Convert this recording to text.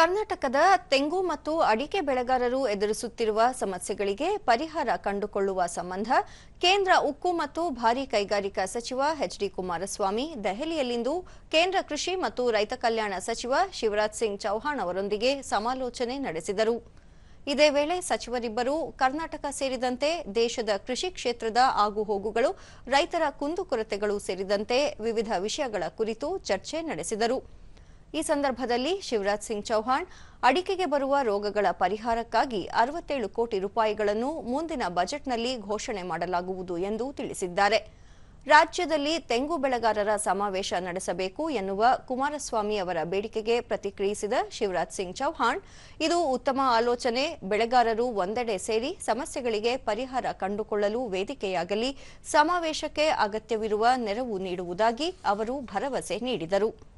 ಕರ್ನಾಟಕದ ತೆಂಗು ಮತ್ತು ಅಡಿಕೆ ಬೆಳೆಗಾರರು ಎದುರಿಸುತ್ತಿರುವ ಸಮಸ್ಯೆಗಳಿಗೆ ಪರಿಹಾರ ಕಂಡುಕೊಳ್ಳುವ ಸಂಬಂಧ ಕೇಂದ್ರ ಉಕ್ಕು ಮತ್ತು ಭಾರೀ ಕೈಗಾರಿಕಾ ಸಚಿವ ಎಚ್ಡಿ ಕುಮಾರಸ್ವಾಮಿ ದೆಹಲಿಯಲ್ಲಿಂದು ಕೇಂದ್ರ ಕೃಷಿ ಮತ್ತು ರೈತ ಕಲ್ಯಾಣ ಸಚಿವ ಶಿವರಾಜ್ ಸಿಂಗ್ ಚೌಹಾಣ್ ಅವರೊಂದಿಗೆ ಸಮಾಲೋಚನೆ ನಡೆಸಿದರು. ಇದೇ ವೇಳೆ ಸಚಿವರಿಬ್ಬರು ಕರ್ನಾಟಕ ಸೇರಿದಂತೆ ದೇಶದ ಕೃಷಿ ಕ್ಷೇತ್ರದ ಆಗುಹೋಗುಗಳು, ರೈತರ ಕುಂದುಕೊರತೆಗಳು ಸೇರಿದಂತೆ ವಿವಿಧ ವಿಷಯಗಳ ಕುರಿತು ಚರ್ಚೆ ನಡೆಸಿದರು. ಈ ಸಂದರ್ಭದಲ್ಲಿ ಶಿವರಾಜ್ ಸಿಂಗ್ ಚೌಹಾಣ್ ಅಡಿಕೆಗೆ ಬರುವ ರೋಗಗಳ ಪರಿಹಾರಕ್ಕಾಗಿ ಅರವತ್ತೇಳು ಕೋಟಿ ರೂಪಾಯಿಗಳನ್ನು ಮುಂದಿನ ಬಜೆಟ್ನಲ್ಲಿ ಘೋಷಣೆ ಮಾಡಲಾಗುವುದು ಎಂದು ತಿಳಿಸಿದ್ದಾರೆ. ರಾಜ್ಯದಲ್ಲಿ ತೆಂಗು ಬೆಳೆಗಾರರ ಸಮಾವೇಶ ನಡೆಸಬೇಕು ಎನ್ನುವ ಕುಮಾರಸ್ವಾಮಿ ಅವರ ಬೇಡಿಕೆಗೆ ಪ್ರತಿಕ್ರಿಯಿಸಿದ ಶಿವರಾಜ್ ಸಿಂಗ್ ಚೌಹಾಣ್, ಇದು ಉತ್ತಮ ಆಲೋಚನೆ, ಬೆಳೆಗಾರರು ಒಂದೆಡೆ ಸೇರಿ ಸಮಸ್ಯೆಗಳಿಗೆ ಪರಿಹಾರ ಕಂಡುಕೊಳ್ಳಲು ವೇದಿಕೆಯಾಗಲಿ, ಸಮಾವೇಶಕ್ಕೆ ಅಗತ್ಯವಿರುವ ನೆರವು ನೀಡುವುದಾಗಿ ಅವರು ಭರವಸೆ ನೀಡಿದರು.